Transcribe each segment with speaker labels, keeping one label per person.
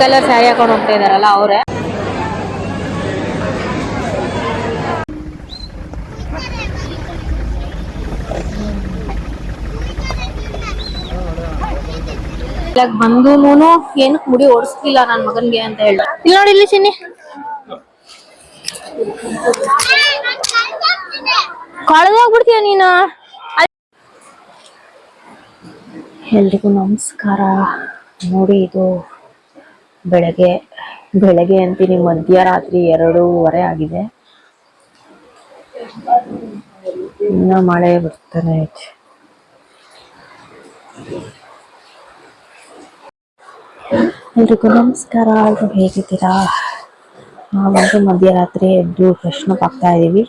Speaker 1: Colour sari ಹಾಕೊಂಡು ಹೋಗ್ತಾ ಇದಾರಲ್ಲ ಅವರೇ? ಬಂದೂನು ಏನಕ್ ಮುಡಿ ಓಡಿಸ್ತಿಲ್ಲ ನನ್ ಮಗನ್ಗೆ ಅಂತ ಹೇಳ ಇಲ್ಲಿ ನೋಡಿ ಇಲ್ಲಿ ಚಿನ್ನಿ. ಕಳೆದೋಗ್ಬಿಡ್ತೀಯ ನೀನು? ಎಲ್ರಿಗೂ ನಮಸ್ಕಾರ. ನೋಡಿ ಇದು ಬೆಳಗ್ಗೆ ಬೆಳಗ್ಗೆ ಅಂತೀನಿ ಮಧ್ಯರಾತ್ರಿ ಎರಡೂವರೆ ಆಗಿದೆ. ಇನ್ನ ಮಳೆ ಬರ್ತಾನೆ ಐತೆ. ಎಲ್ರಿಗೂ ನಮಸ್ಕಾರ, ಎಲ್ರು ಹೇಗಿದ್ದೀರಾ? ನಾವಂತೂ ಮಧ್ಯರಾತ್ರಿ ಎದ್ದು ಫ್ರೆಶ್ನ್ ಅಪ್ ಆಗ್ತಾ ಇದೀವಿ.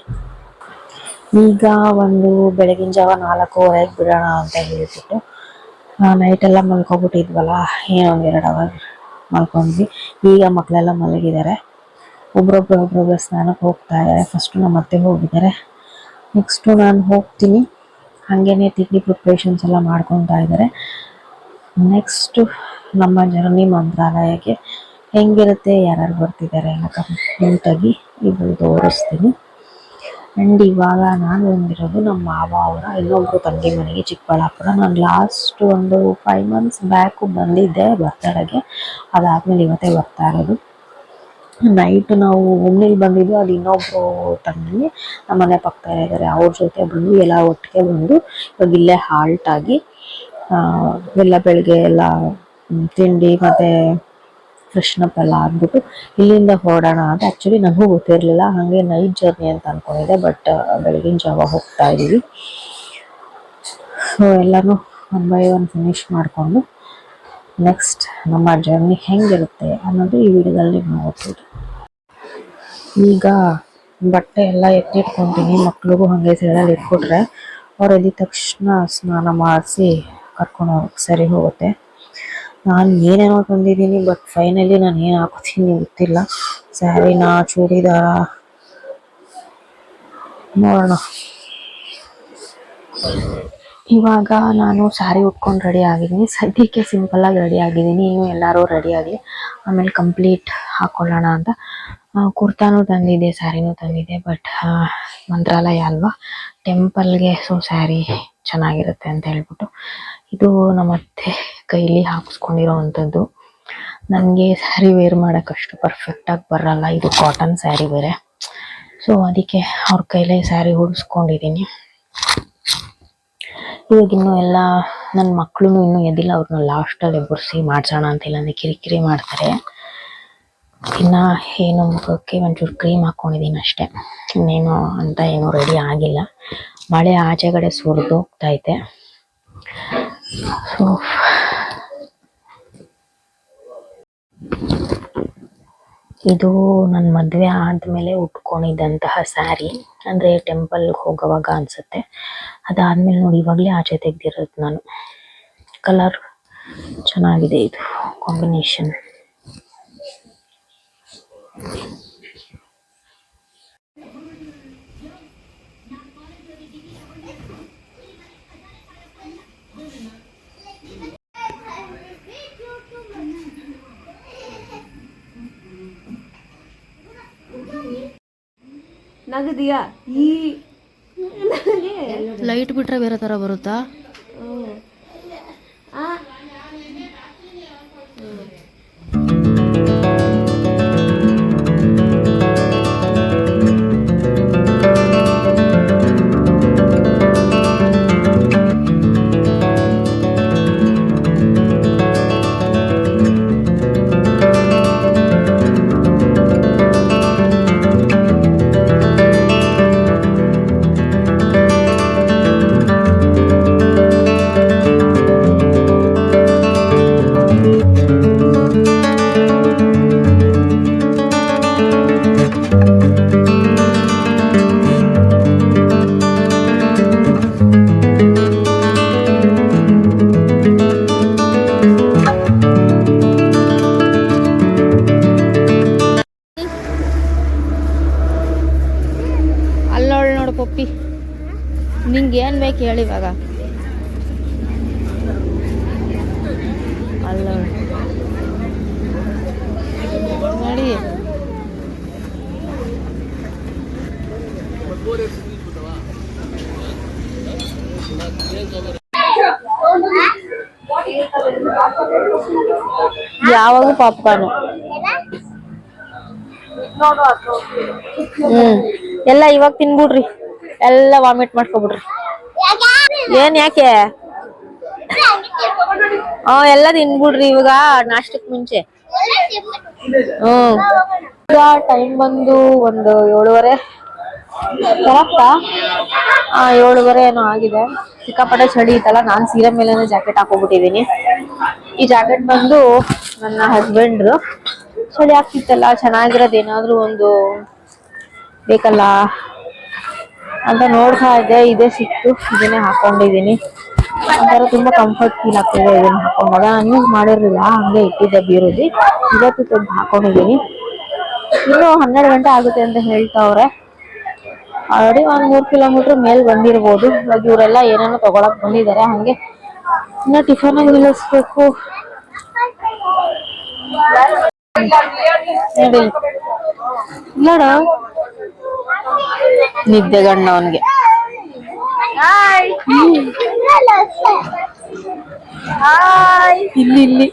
Speaker 1: ಈಗ ಒಂದು ಬೆಳಗಿನ ಜಾವ ನಾಲ್ಕೂವರೆಗೆ ಬಿಡೋಣ ಅಂತ ಹೇಳ್ಬಿಟ್ಟು ನೈಟ್ ಎಲ್ಲ ಮಲ್ಕೊಬಿಟ್ಟಿದ್ವಲ್ಲ ಏನೊಂದು ಎರಡು ಅವರ್ ಮಲ್ಕೊಂಡ್ವಿ. ಈಗ ಮಕ್ಕಳೆಲ್ಲ ಮಲಗಿದ್ದಾರೆ ಒಬ್ರೊಬ್ರು ಒಬ್ರೊಬ್ರು ಸ್ನಾನಕ್ಕೆ ಹೋಗ್ತಾ ಇದ್ದಾರೆ ಫಸ್ಟು ನಮ್ಮ ಅತ್ತೆ ಹೋಗಿದ್ದಾರೆ. ನೆಕ್ಸ್ಟು ನಾನು ಹೋಗ್ತೀನಿ. ಹಾಗೇನೆ ತಿಂಡಿ ಪ್ರಿಪ್ರೇಷನ್ಸ್ ಎಲ್ಲ ಮಾಡ್ಕೊತಾ ಇದ್ದಾರೆ. ನೆಕ್ಸ್ಟು ನಮ್ಮ ಜರ್ನಿ ಮಂತ್ರಾಲಯಕ್ಕೆ ಹೆಂಗಿರುತ್ತೆ, ಯಾರ್ಯಾರು ಬರ್ತಿದ್ದಾರೆ ಎಲ್ಲ ಕಂಪ್ಲೀಟಾಗಿ ಇದು ತೋರಿಸ್ತೀನಿ. ಆ್ಯಂಡ್ ಇವಾಗ ನಾನು ಬಂದಿರೋದು ನಮ್ಮ ಮಾವ ಅವರ ಇನ್ನೊಬ್ರು ತಂಗಿ ಮನೆಗೆ ಚಿಕ್ಕಬಳ್ಳಾಪುರ. ನಾನು ಲಾಸ್ಟ್ ಒಂದು ಫೈವ್ ಮಂತ್ಸ್ ಬ್ಯಾಕು ಬಂದಿದ್ದೆ ಬರ್ತಡೆಗೆ ಅದಾದಮೇಲೆ ಇವತ್ತೇ ಬರ್ತಾ ಇರೋದು. ನೈಟ್ ನಾವು ಒಮ್ಮೆಲಿ ಬಂದಿದ್ದು ಅದು ಇನ್ನೊಬ್ರು ತಂಗಿ ನಮ್ಮ ಮನೆ ಪಕ್ಕ ಇದ್ದಾರೆ. ಅವ್ರ ಜೊತೆ ಬಂದು ಎಲ್ಲ ಒಟ್ಟಿಗೆ ಬಂದು ಇವಾಗ ಇಲ್ಲೇ ಹಾಲ್ಟ್ ಆಗಿ ಎಲ್ಲ ಬೆಳಗ್ಗೆ ಎಲ್ಲ ತಿಂಡಿ ಮತ್ತೆ ಫ್ರೆಶ್ನಪ್ ಎಲ್ಲ ಆಗ್ಬಿಟ್ಟು ಇಲ್ಲಿಂದ ಹೊರಡೋಣ ಅಂತ. ಆ್ಯಕ್ಚುಲಿ ನನಗೂ ಗೊತ್ತಿರಲಿಲ್ಲ, ಹಾಗೆ ನೈಟ್ ಜರ್ನಿ ಅಂತ ಅಂದ್ಕೊಂಡಿದ್ದೆ ಬಟ್ ಬೆಳಗಿನ ಜಾವ ಹೋಗ್ತಾ ಇದೀವಿ ಸೊ ಎಲ್ಲನೂ ಒನ್ ಬೈ ಒನ್ ಫಿನಿಶ್ ಮಾಡಿಕೊಂಡು ನೆಕ್ಸ್ಟ್ ನಮ್ಮ ಜರ್ನಿ ಹೆಂಗಿರುತ್ತೆ ಅನ್ನೋದು ಈ ವಿಡಿಯೋದಲ್ಲಿ ನೋಡ್ಬೋದು. ಈಗ ಬಟ್ಟೆ ಎಲ್ಲ ಎತ್ತಿಟ್ಕೊತೀನಿ, ಮಕ್ಳಿಗೂ ಹಾಗೆ ಸೈಡಲ್ಲಿ ಇಟ್ಕೊಟ್ರೆ ಅವ್ರು ಎದ್ದ ತಕ್ಷಣ ಸ್ನಾನ ಮಾಡಿಸಿ ಕರ್ಕೊಂಡು ಸರಿ ಹೋಗುತ್ತೆ. ನಾನು ಏನೇನೋ ತಂದಿದ್ದೀನಿ ಬಟ್ ಫೈನಲಿ ನಾನು ಏನು ಹಾಕೋತೀನಿ ಗೊತ್ತಿಲ್ಲ. ಸ್ಯಾರಿನ ಚೂಡಿದಾರ. ನೋಡೋಣ. ಇವಾಗ ನಾನು ಸ್ಯಾರಿ ಉಟ್ಕೊಂಡು ರೆಡಿ ಆಗಿದ್ದೀನಿ. ಸದ್ಯಕ್ಕೆ ಸಿಂಪಲ್ ಆಗಿ ರೆಡಿ ಆಗಿದ್ದೀನಿ. ಇನ್ನು ಎಲ್ಲರೂ ರೆಡಿ ಆಗಲಿ. ಆಮೇಲೆ ಕಂಪ್ಲೀಟ್ ಹಾಕೊಳ್ಳೋಣ ಅಂತ. ಕುರ್ತಾನೂ ತಂದಿದ್ದೆ ಸ್ಯಾರಿನೂ ತಂದಿದ್ದೆ ಬಟ್ ಮಂತ್ರಾಲಯ ಅಲ್ವಾ? ಟೆಂಪಲ್ಗೆ ಸೊ ಸ್ಯಾರಿ ಚೆನ್ನಾಗಿರುತ್ತೆ ಅಂತ ಹೇಳ್ಬಿಟ್ಟು. ಇದು ನಮ್ಮ ಅತ್ತೆ ಕೈಲಿ ಹಾಕಿಸ್ಕೊಂಡಿರೋ ಅಂಥದ್ದು ನನಗೆ ಸ್ಯಾರಿ ವೇರ್ ಮಾಡೋಕೆ ಅಷ್ಟು ಪರ್ಫೆಕ್ಟಾಗಿ ಬರಲ್ಲ. ಇದು ಕಾಟನ್ ಸ್ಯಾರಿ ಬೇರೆ ಸೊ ಅದಕ್ಕೆ ಅವ್ರ ಕೈಲೇ ಸ್ಯಾರಿ ಹುಡ್ಸ್ಕೊಂಡಿದ್ದೀನಿ ಇವಾಗ ಇನ್ನು ಎಲ್ಲ ನನ್ನ ಮಕ್ಕಳು ಇನ್ನೂ ಎದ್ದಿಲ್ಲ ಅವ್ರನ್ನ ಲಾಸ್ಟಲ್ಲಿ ಎಬ್ಬರಿಸಿ ಮಾಡ್ಸೋಣ ಅಂತ ಇಲ್ಲಾಂದ್ರೆ ಕಿರಿಕಿರಿ ಮಾಡ್ತಾರೆ. ಇನ್ನ ಏನು ಮುಖಕ್ಕೆ ಒಂಚೂರು ಕ್ರೀಮ್ ಹಾಕ್ಕೊಂಡಿದ್ದೀನಿ ಅಷ್ಟೇ. ಇನ್ನೇನು ಅಂತ ಏನು ರೆಡಿ ಆಗಿಲ್ಲ. ಮಳೆ ಆಚೆಗಡೆ ಸುರಿದೋಗ್ತೈತೆ ಸೊ ಇದು ನನ್ನ ಮದುವೆ ಆದಮೇಲೆ ಉಟ್ಕೊಂಡಿದ್ದಂತಹ ಸ್ಯಾರಿ, ಅಂದರೆ ಟೆಂಪಲ್ ಹೋಗೋವಾಗ ಅನಿಸುತ್ತೆ. ಅದಾದ್ಮೇಲೆ ನೋಡಿ, ಇವಾಗಲೇ ಆಚೆ ತೆಗ್ದಿರೋದು ನಾನು. ಕಲರ್ ಚೆನ್ನಾಗಿದೆ ಇದು ಕಾಂಬಿನೇಷನ್
Speaker 2: ನಗದಿಯಾ ಈ
Speaker 1: ಲೈಟ್ ಬಿಟ್ರೆ ಬೇರೆ ಥರ ಬರುತ್ತಾ? ಕೇಳಿ ಇವಾಗ. ಅಲ್ಲ. ನೋಡಿ.
Speaker 3: ಯಾವಾಗ ಪಾಪ್ಕಾರ್ನ್. ಹ್ಮ್. ಎಲ್ಲ ಇವಾಗ ತಿನ್ಬಿಡ್ರಿ. ಎಲ್ಲ ವಾಮಿಟ್ ಮಾಡ್ಕೊಬಿಡ್ರಿ. ಏನ್ ಯಾಕೆ? ಹಾ ಎಲ್ಲ ತಿನ್ಬಿಡ್ರಿ ಇವಾಗ ನಾಷ್ಟಕ್ ಮುಂಚೆ. ಹ್ಮ್. ಈಗ ಟೈಮ್ ಬಂದು ಒಂದು ಏಳುವರೆ. ಕರೆಕ್ಟಾ ಆ? ಏಳುವರೆ ಏನೋ ಆಗಿದೆ. ಸಿಕ್ಕಾಪಟ್ಟೆ ಚಳಿ ಇತ್ತಲ್ಲ, ನಾನ್ ಸೀರೆ ಮೇಲೇನೆ ಜಾಕೆಟ್ ಹಾಕೋಬಿಟ್ಟಿದೀನಿ ಈ ಜಾಕೆಟ್ ಬಂದು ನನ್ನ ಹಸ್ಬೆಂಡ್ ಚಳಿ ಆಗ್ತಿತ್ತಲ್ಲ, ಚೆನ್ನಾಗಿರೋದು ಏನಾದ್ರೂ ಒಂದು ಬೇಕಲ್ಲ? ಅಂತ ನೋಡ್ತಾ ಇದ್ದೆ. ಇದೇ ಸಿಕ್ತು. ಇದನ್ನೇ ಹಾಕೊಂಡಿದ್ದೀನಿ. ಒಂಥರ ತುಂಬಾ ಕಂಫರ್ಟ್ ಫೀಲ್ ಆಗ್ತಿದೆ ಇದನ್ನ ಹಾಕೊಂಡಾಗ. ನಾನು ಯೂಸ್ ಮಾಡಿರಲಿಲ್ಲ. ಹಂಗೆ ಇಟ್ಟಿದ್ದೆ ಬೀರೋದಿ. ಇವತ್ತು ತೆಗೆದು ಹಾಕೊಂಡಿದ್ದೀನಿ. ಇನ್ನು ಹನ್ನೆರಡು ಗಂಟೆ ಆಗುತ್ತೆ ಅಂತ ಹೇಳ್ತಾವ್ರೆ. ಆಲ್ರೆಡಿ ಒಂದು ಮೂರ್ ಕಿಲೋಮೀಟರ್ ಮೇಲ್ ಬಂದಿರ್ಬೋದು. ಇವಾಗ ಇವರೆಲ್ಲ ಏನೇನೋ ತಗೊಳಕ್ ಬಂದಿದ್ದಾರೆ. ಹಂಗೆ ಇನ್ನ ಟಿಫನ್ ನಿಲ್ಲಿಸ್ಬೇಕು? ನೋಡಿ. ನಿದ್ದೆಗಣ್ಣ ಅವನ್ಗೆ. ಇಲ್ಲಿ ಇಲ್ಲಿ.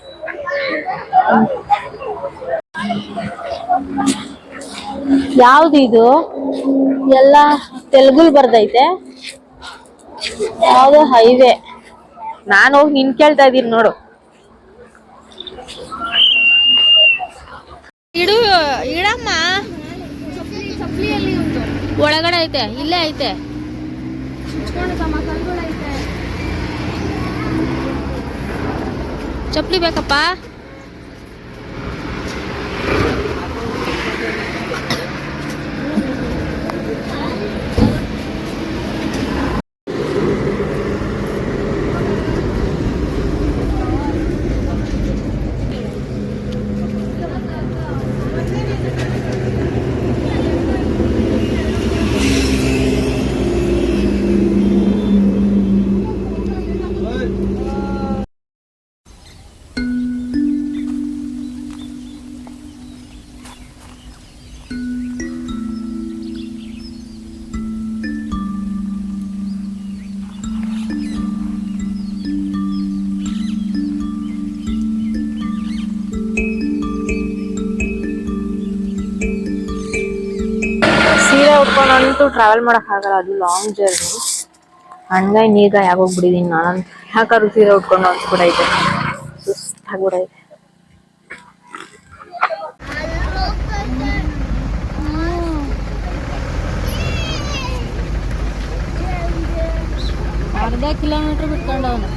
Speaker 3: ಯಾವ್ದು ಇದು? ಎಲ್ಲ ತೆಲುಗುಲ್ ಬರ್ದೈತೆ. ಯಾವ್ದು ಹೈವೇ ನಾನು ಹೋಗಿ ನಿನ್ ಕೇಳ್ತಾ ಇದೀನಿ ನೋಡು. ಇಡು ಇಡಮ್ಮ. ಒಳಗಡೆ ಐತೆ ಇಲ್ಲೇ ಐತೆ. ಚಪ್ಲಿ ಬೇಕಪ್ಪ? ಉಟ್ಕೊಂಡಂತೂ ಟ್ರಾವೆಲ್ ಮಾಡಕ್ ಆಗಲ್ಲ, ಅದು ಲಾಂಗ್ ಜರ್ನಿ ಹಂಗಾಗಿ ನೀಗ ಯಾಗೋಗ್ಬಿಟ್ಟಿದೀನಿ ನಾನು ಯಾಕಾದ್ರು ಸೀರೆ ಉಟ್ಕೊಂಡು ಅನ್ಸ್ಬಿಡೈತೆ ಸುಸ್ತಾಗ್ಬಿಡೈತೆ. ಅರ್ಧ ಕಿಲೋಮೀಟರ್ ಬಿಟ್ಕೊಂಡವನು.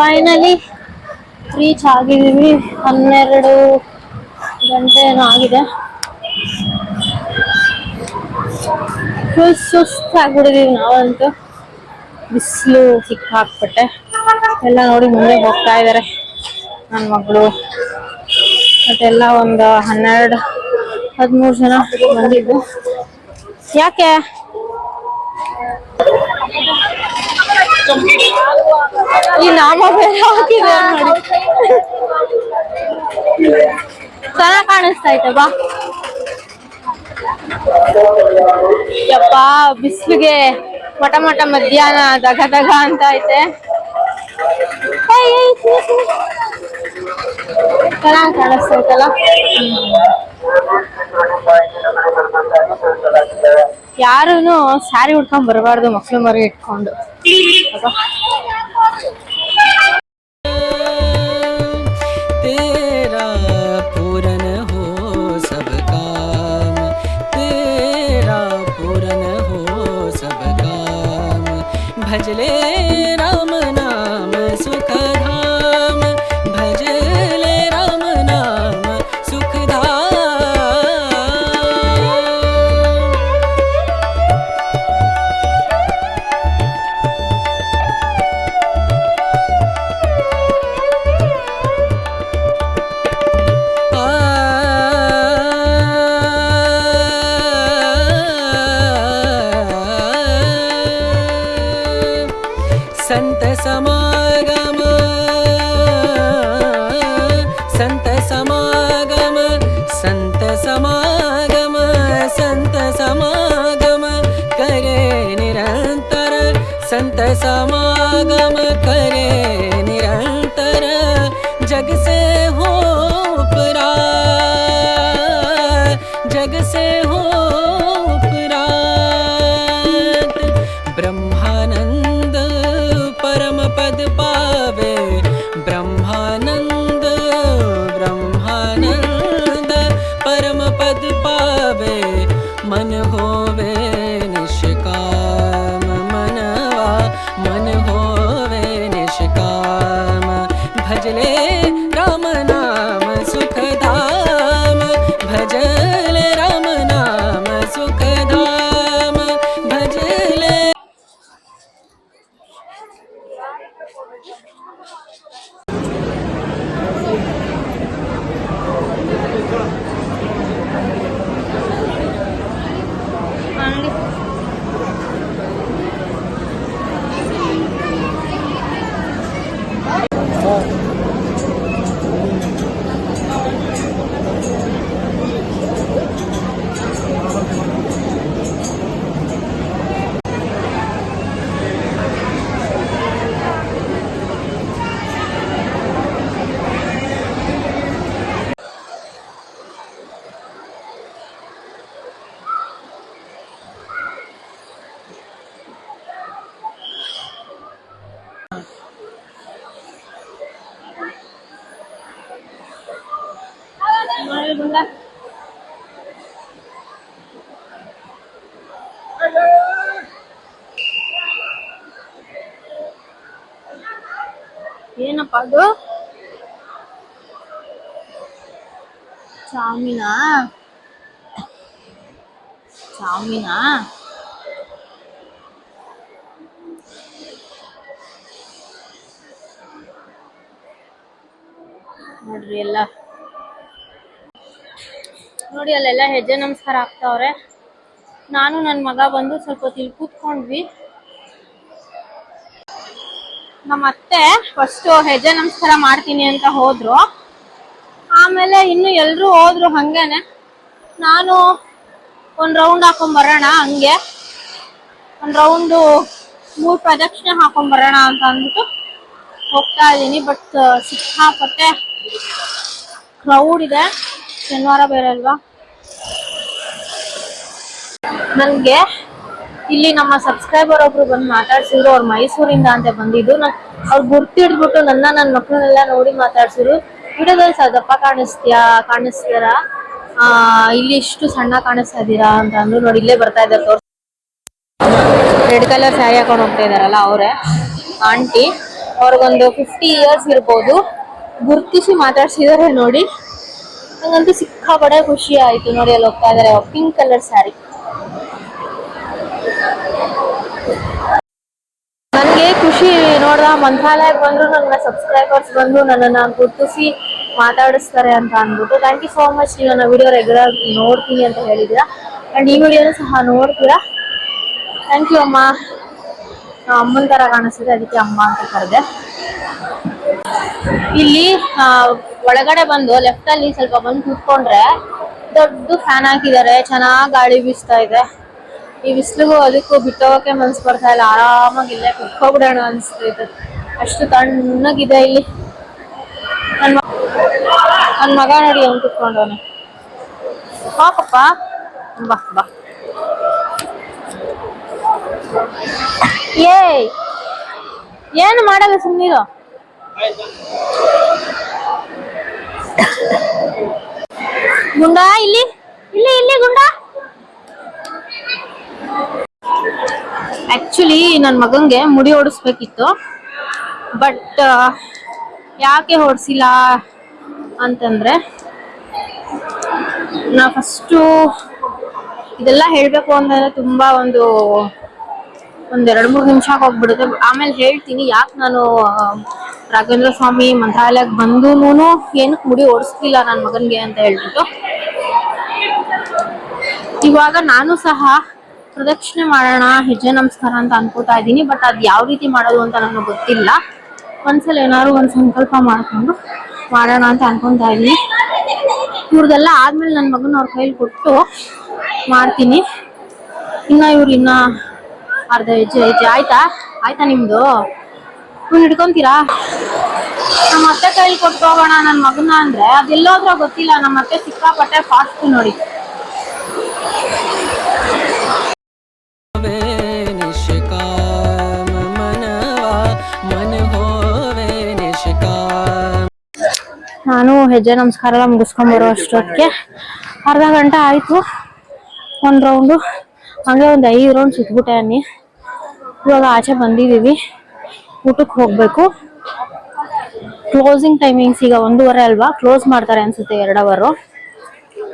Speaker 3: ಫೈನಲಿ ರೀಚ್ ಆಗಿದ್ದೀವಿ. ಹನ್ನೆರಡು ಗಂಟೆ ಏನೋ ಆಗಿದೆ. ಫುಲ್ ಸುಸ್ತಾಗ್ಬಿಟ್ಟಿದೀವಿ ನಾವಂತೂ. ಬಿಸಿಲು ಸಿಕ್ಕಾಕ್ಬಿಟ್ಟೆ. ಎಲ್ಲ ನೋಡಿ ಮುಂದೆ ಹೋಗ್ತಾ ಇದ್ದಾರೆ ನನ್ನ ಮಗಳು. ಮತ್ತೆಲ್ಲ ಒಂದು ಹನ್ನೆರಡು, ಹದಿಮೂರು ಜನ ಬಂದಿದ್ದು. ಯಾಕೆ? ಈ ನಾಮ ಬೇರೆ ಹಾಕಿದೆ ನೋಡಿ. ಕಾಣಿಸ್ತಾ ಐತೆ ಬಾ. ಯಪ್ಪ, ಬಿಸಿಲಿಗೆ ಮಟ ಮಟ ಮಧ್ಯಾಹ್ನ ದಗ ದಗ ಅಂತ ಐತೆ. ಚೆನ್ನಾಗಿ ಕಾಣಿಸ್ತೈತಲ್ಲ ಯಾರೂನು ಸ್ಯಾರಿ ಉಟ್ಕೊಂಡ್ ಬರಬಾರ್ದು ಮಕ್ಳು ಮರಿ ಇಟ್ಕೊಂಡು.
Speaker 2: 走
Speaker 3: ಏನಪ್ಪ ಅದು? ಚಾಮಿನಾ? ಚಾಮಿನಾ? ನೋಡ್ರಿ ಎಲ್ಲ. ನೋಡಿ ಅಲ್ಲೆಲ್ಲ ಹೆಜ್ಜೆ ನಮಸ್ಕಾರ ಆಗ್ತಾವ್ರೆ. ನಾನು ನನ್ನ ಮಗ ಬಂದು ಸ್ವಲ್ಪ ಹೊತ್ತು ಇಲ್ಲಿ ಕೂತ್ಕೊಂಡ್ವಿ. ನಮ್ಮ ಅತ್ತೆ ಫಸ್ಟ್ ಹೆಜ್ಜೆ ನಮಸ್ಕಾರ ಮಾಡ್ತೀನಿ ಅಂತ ಹೋದ್ರು. ಆಮೇಲೆ ಇನ್ನು ಎಲ್ರು ಹೋದ್ರು ಹಂಗೇನೆ. ನಾನು ಒಂದ್ ರೌಂಡ್ ಹಾಕೊಂಡ್ ಬರೋಣ ಹಂಗೆ. ಒಂದ್ ರೌಂಡು ಮೂರ್ ಪ್ರದಕ್ಷಿಣೆ ಹಾಕೊಂಡ್ ಬರೋಣ ಅಂತ ಅಂದ್ಬಿಟ್ಟು ಹೋಗ್ತಾ ಇದ್ದೀನಿ. ಬಟ್ ಸಿಕ್ಕಾಪಟ್ಟೆ ಕ್ರೌಡ್ ಇದೆ. ಶನಿವಾರ ಬೇರೆ ಅಲ್ವಾ? ನನ್ಗೆ ಇಲ್ಲಿ ನಮ್ಮ ಸಬ್ಸ್ಕ್ರೈಬರ್ ಒಬ್ರು ಬಂದು ಮಾತಾಡ್ಸಿದ್ರು, ಅವ್ರು ಮೈಸೂರಿಂದ ಅಂತ ಬಂದಿದ್ದು. ನಾನ್ ಅವ್ರು ಗುರ್ತಿಡ್ಬಿಟ್ಟು ನನ್ನ ನನ್ನ ಮಕ್ಕಳನ್ನೆಲ್ಲ ನೋಡಿ ಮಾತಾಡ್ಸಿದ್ರು. ವಿಡಿಯೋದಲ್ಲಿ ಸದಪ್ಪ ದಪ್ಪ ಕಾಣಿಸ್ತೀಯಾ, ಕಾಣಿಸ್ತೀರ? ಆ, ಇಲ್ಲಿ ಇಷ್ಟು ಸಣ್ಣ ಕಾಣಿಸ್ತಾ ಇದ್ದೀರಾ ಅಂತ ಅಂದ್ರು. ನೋಡಿ, ಇಲ್ಲೇ ಬರ್ತಾ ಇದ್ದಾರೆ, ತೋರ್ಸ್ ರೆಡ್ ಕಲರ್ ಸ್ಯಾರಿ ಹಾಕೊಂಡು ಹೋಗ್ತಾ ಇದಾರಲ್ಲ ಅವರೇ. ಆಂಟಿ, ಅವ್ರಿಗೊಂದು ಫಿಫ್ಟಿ ಇಯರ್ಸ್ ಇರ್ಬೋದು. ಗುರ್ತಿಸಿ ಮಾತಾಡ್ಸಿದಾರೆ ನೋಡಿ. ನಂಗಂತೂ ಸಿಕ್ಕಾಪಡೆ ಖುಷಿ ಆಯ್ತು ನೋಡಿ, ಅಲ್ಲಿ ಹೋಗ್ತಾ ಇದಾರೆ ಪಿಂಕ್ ಕಲರ್ ಸ್ಯಾರಿ ನನಗೆ ಖುಷಿ ನೋಡ್ದ ಮಂತ್ರಾಲಯಕ್ಕೆ ಬಂದ್ರು, ನನ್ನ ಸಬ್ಸ್ಕ್ರೈಬರ್ಸ್ ಬಂದು ನನ್ನನ್ನು ಗುರುತಿಸಿ ಮಾತಾಡಿಸ್ತಾರೆ ಅಂತ ಅಂದ್ಬಿಟ್ಟು ಥ್ಯಾಂಕ್ ಯು ಸೋ ಮಚ್ ನೀವು ನನ್ನ ವಿಡಿಯೋ ರೆಗ್ಯುಲರ್ ನೋಡ್ತೀನಿ ಅಂತ ಹೇಳಿದ್ದೀರಾ. ಅಂಡ್ ಈ ವಿಡಿಯೋನು ಸಹ ನೋಡ್ತೀರಾ? ಥ್ಯಾಂಕ್ ಯು ಅಮ್ಮ. ಅಮ್ಮನ ತರ ಕಾಣಿಸ್ತಿದೆ, ಅದಕ್ಕೆ ಅಮ್ಮ ಅಂತ ಕರೆದೆ. ಇಲ್ಲಿ ಒಳಗಡೆ ಬಂದು ಲೆಫ್ಟ್ ಅಲ್ಲಿ ಸ್ವಲ್ಪ ಬಂದು ಕೂತ್ಕೊಂಡ್ರೆ ದೊಡ್ಡ ಫ್ಯಾನ್ ಹಾಕಿದ್ದಾರೆ, ಚೆನ್ನಾಗಿ ಗಾಳಿ ಬೀಸ್ತಾ ಇದೆ. ಈ ಬಿಸಿಲಿಗೂ ಅದಕ್ಕೂ ಬಿಟ್ಟೋಗಕ್ಕೆ ಮನ್ಸು ಬರ್ತಾ ಇಲ್ಲ. ಆರಾಮಾಗಿ ಇಲ್ಲೇ ಕುತ್ಕೋಬಿಡೋಣ ಅನಿಸ್ತೈತೆ ಅಷ್ಟು ತಣ್ಣಗಿದೆ ಇಲ್ಲಿ. ನನ್ನ ನನ್ನ ಮಗ ನೋಡಿ ಅವ್ನು ಕುತ್ಕೊಂಡವನು. ಪಾಪಪ್ಪ ಬಾ ಬಾ. ಏಯ್! ಏನು ಮಾಡಲ್ಲ ಸುಮ್ಮನಿರು ಗುಂಡ, ಇಲ್ಲಿ ಇಲ್ಲಿ ಇಲ್ಲಿ ಗುಂಡ. ಆಕ್ಚುಲಿ ನನ್ನ ಮಗಂಗೆ ಮುಡಿ ಓಡಿಸ್ಬೇಕಿತ್ತು. ಬಟ್ ಯಾಕೆ ಹೊಡಿಸಿಲ್ಲ ಅಂತಂದರೆ, ನಾ ಫಸ್ಟು ಇದೆಲ್ಲ ಹೇಳಬೇಕು ಅಂತಂದರೆ ತುಂಬ ಒಂದು, ಒಂದೆರಡು ಮೂರು ನಿಮಿಷ ಹೋಗ್ಬಿಡುತ್ತೆ. ಆಮೇಲೆ ಹೇಳ್ತೀನಿ, ಯಾಕೆ ನಾನು ರಾಘವೇಂದ್ರ ಸ್ವಾಮಿ ಮಂತ್ರಾಲಯಕ್ಕೆ ಬಂದೂನು ಏನಕ್ಕೆ ಮುಡಿ ಓಡಿಸ್ತಿಲ್ಲ ನನ್ನ ಮಗನಿಗೆ ಅಂತ ಹೇಳ್ಬಿಟ್ಟು. ಇವಾಗ ನಾನು ಸಹ ಪ್ರದಕ್ಷಿಣೆ ಮಾಡೋಣ, ಹೆಜ್ಜೆ ನಮಸ್ಕಾರ ಅಂತ ಅನ್ಕೋತಾ ಇದ್ದೀನಿ. ಬಟ್ ಅದು ಯಾವ ರೀತಿ ಮಾಡೋದು ಅಂತ ನನಗೆ ಗೊತ್ತಿಲ್ಲ. ಒಂದ್ಸಲ ಏನಾದ್ರು ಒಂದು ಸಂಕಲ್ಪ ಮಾಡ್ಕೊಂಡು ಮಾಡೋಣ ಅಂತ ಅನ್ಕೊಂತಾ ಇದ್ದೀನಿ. ಇವ್ರದೆಲ್ಲ ಆದ್ಮೇಲೆ ನನ್ನ ಮಗನ ಅವ್ರ ಕೈಲಿ ಕೊಟ್ಟು ಮಾಡ್ತೀನಿ. ಇನ್ನ ಇವ್ರು ಇನ್ನ ಅರ್ಧ ಹೆಜ್ಜೆ ಹೆಜ್ಜೆ ಆಯ್ತಾ? ಆಯ್ತಾ ನಿಮ್ದು? ಇವ್ನ ಹಿಡ್ಕೊಂತೀರಾ? ನಮ್ಮ ಅತ್ತೆ ಕೈಲಿ ಕೊಟ್ಟು ಹೋಗೋಣ ನನ್ನ ಮಗನ ಅಂದ್ರೆ ಅದೆಲ್ಲೋದ್ರ ಗೊತ್ತಿಲ್ಲ. ನಮ್ಮ ಅತ್ತೆ ಸಿಕ್ಕಾಪಟ್ಟೆ ಫಾಸ್ಟ್ ನೋಡಿ. ನಾನು ಹೆಜ್ಜೆ ನಮಸ್ಕಾರ ಎಲ್ಲ ಮುಗಿಸ್ಕೊಂಡ್ ಬರೋ ಅಷ್ಟೊತ್ತಿಗೆ. ಅರ್ಧ ಗಂಟೆ ಆಯ್ತು. ಒಂದ್ ರೌಂಡು ಹಂಗೆ ಒಂದ್ ಐದು ರೌಂಡ್ ಸುತ್ಬಿಟ್ಟೆ ಅನ್ನಿ. ಇವಾಗ ಆಚೆ ಬಂದಿದೀವಿ. ಊಟಕ್ಕೆ ಹೋಗ್ಬೇಕು. ಕ್ಲೋಸಿಂಗ್ ಟೈಮಿಂಗ್ಸ್ ಈಗ ಒಂದೂವರೆ ಅಲ್ವಾ? ಕ್ಲೋಸ್ ಮಾಡ್ತಾರೆ ಅನ್ಸುತ್ತೆ ಎರಡು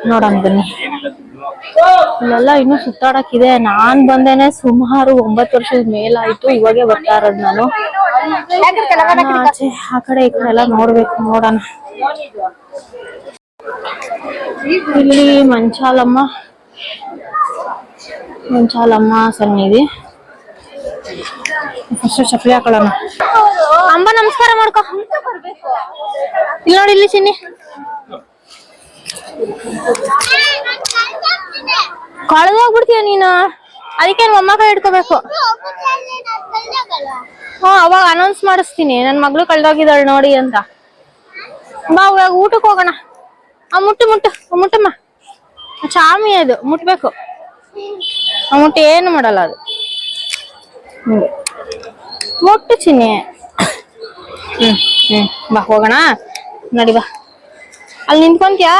Speaker 3: ನೋಡೋಣ ಬನ್ನಿ. ಇಲ್ಲೆಲ್ಲ ಇನ್ನು ಸುತ್ತಾಡಕ್ಕಿದೆ. ನಾನ್ ಬಂದೇನೆ ಸುಮಾರು ಒಂಬತ್ತು ವರ್ಷದ ಮೇಲಾಯ್ತು. ಇವಾಗೆ ಬರ್ತಾ ಇರೋದು ನಾನು. ಆಚೆ, ಆ ಕಡೆ, ಈ ಕಡೆ ಎಲ್ಲ ನೋಡ್ಬೇಕು, ನೋಡೋಣ. ಇಲ್ಲಿ ಮಂಚಾಲಮ್ಮ. ಮಂಚಾಲಮ್ಮ ಸನ್ನಿಧಿ ಫಸ್ಟ್ ಚಪ್ಪಲಿ ಹಾಕೊಳ್ಳೋಣ. ಅಂಬ, ನಮಸ್ಕಾರ ಮಾಡ್ಕೊ. ಇಲ್ಲಿ ನೋಡಿ, ಇಲ್ಲಿ ಚಿನ್ನಿ ಕಳೆದೋಗ್ಬಿಡ್ತೀಯ ನೀನು? ಅದಕ್ಕೆ ಮೊಮ್ಮ ಕೈ ಇಟ್ಕೋಬೇಕು ಹಾ, ಅವಾಗ ಅನೌನ್ಸ್ ಮಾಡಿಸ್ತೀನಿ. ನನ್ ಮಗಳು ಕಳ್ದೋಗಿದ್ದಾಳೆ ನೋಡಿ ಅಂತ. ಬಾ, ಇವಾಗ ಊಟಕ್ಕೆ ಹೋಗೋಣ. ಆ, ಮುಟ್ಟು ಮುಟ್ಟು. ಮುಟ್ಟಮ್ಮ. ಚಾಮಿ ಅದು. ಮುಟ್ಬೇಕು. ಆ, ಮುಟ್ಟು ಏನು ಮಾಡಲ್ಲ ಅದು. ಮುಟ್ಟು ಚಿನ್ನಿ. ಹ್ಮ್ ಹ್ಮ್. ಬಾ, ಹೋಗೋಣ. ನಡಿ ಬಾ. ಅಲ್ಲಿ ನಿಂತ್ಕೊಂತ್ಯಾ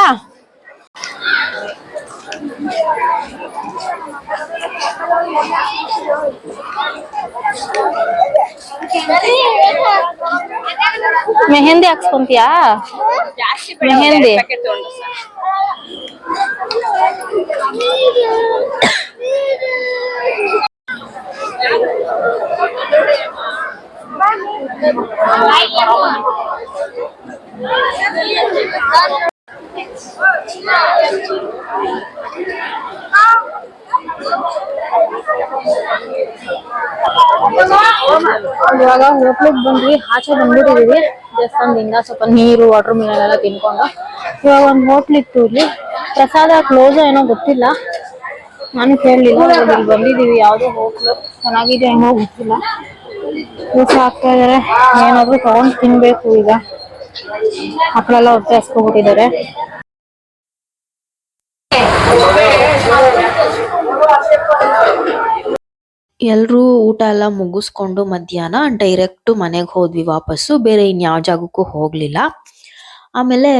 Speaker 3: ಮೆಹಂದಿ ಹಾಕ್ಸ್ಕೊಂತೀಯಾ ಮೆಹಂದಿ ಇವಾಗ ಹೋಟ್ಲಿಗೆ ಬಂದ್ವಿ, ಆಚೆ ಬಂದ್ಬಿಟ್ಟಿದೀವಿ. ದೇವಸ್ಥಾನದಿಂದ ಸ್ವಲ್ಪ ನೀರು ವಾಟರ್ ಮಿಲನ್ ಎಲ್ಲ ತಿನ್ಕೊಂಡು. ಇವಾಗ ಒಂದು ಹೋಟ್ಲ್ ಇತ್ತು ಇಲ್ಲಿ. ಪ್ರಸಾದ ಕ್ಲೋಸ್ ಏನೋ ಗೊತ್ತಿಲ್ಲ. ನಾನು ಕೇಳಲಿಲ್ಲ ಇಲ್ಲಿ ಬಂದಿದೀವಿ, ಯಾವುದೋ ಹೋಟ್ಲು ಚೆನ್ನಾಗಿದೆ ಏನೋ ಗೊತ್ತಿಲ್ಲ. ದೋಸೆ ಹಾಕ್ತಾ ಇದಾರೆ ಏನಾದ್ರು ತಗೊಂಡ್ ತಿನ್ಬೇಕು ಈಗ. ಮಕ್ಕಳೆಲ್ಲ ಹೊಟ್ಟೆ ಹಸ್ಕೊಬಿಟ್ಟಿದ್ದಾರೆ.
Speaker 1: ಎಲ್ರೂ ಊಟ ಎಲ್ಲ ಮುಗಿಸ್ಕೊಂಡು ಮಧ್ಯಾಹ್ನ ಡೈರೆಕ್ಟ್ ಮನೆಗೆ ಹೋದ್ವಿ ವಾಪಸ್ಸು. ಬೇರೆ ಇನ್ಯಾವ ಜಾಗಕ್ಕೂ ಹೋಗ್ಲಿಲ್ಲ. ಆಮೇಲೆ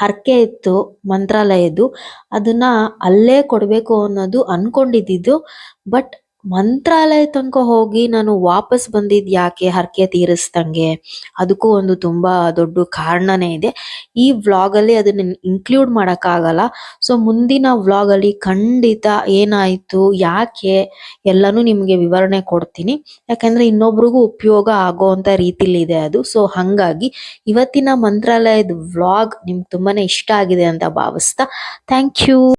Speaker 1: ಹರಕೆ ಇತ್ತು, ಮಂತ್ರಾಲಯದ್ದು. ಅದನ್ನ ಅಲ್ಲೇ ಕೊಡ್ಬೇಕು ಅನ್ನೋದು ಅನ್ಕೊಂಡಿದ್ದು ಬಟ್ ಮಂತ್ರಾಲಯ ತನಕ ಹೋಗಿ ನಾನು ವಾಪಸ್ ಬಂದಿದ್ ಯಾಕೆ? ಹರಕೆ ತೀರಿಸ್ದಂಗೆ. ಅದಕ್ಕೂ ಒಂದು ತುಂಬಾ ದೊಡ್ಡ ಕಾರಣನೇ ಇದೆ. ಈ ವ್ಲಾಗ್ ಅಲ್ಲಿ ಅದನ್ನ ಇನ್ಕ್ಲೂಡ್ ಮಾಡಕ್ ಆಗಲ್ಲ ಸೊ ಮುಂದಿನ ವ್ಲಾಗ್ ಅಲ್ಲಿ ಖಂಡಿತ ಏನಾಯ್ತು, ಯಾಕೆ, ಎಲ್ಲಾನು ನಿಮಗೆ ವಿವರಣೆ ಕೊಡ್ತೀನಿ. ಯಾಕಂದ್ರೆ ಇನ್ನೊಬ್ರಿಗೂ ಉಪಯೋಗ ಆಗೋಂತ ರೀತಿಲಿ ಇದೆ ಅದು. ಸೊ ಹಂಗಾಗಿ ಇವತ್ತಿನ ಮಂತ್ರಾಲಯದ ವ್ಲಾಗ್ ನಿಮ್ಗೆ ತುಂಬಾನೇ ಇಷ್ಟ ಆಗಿದೆ ಅಂತ ಭಾವಿಸ್ತಾ ಥ್ಯಾಂಕ್ ಯು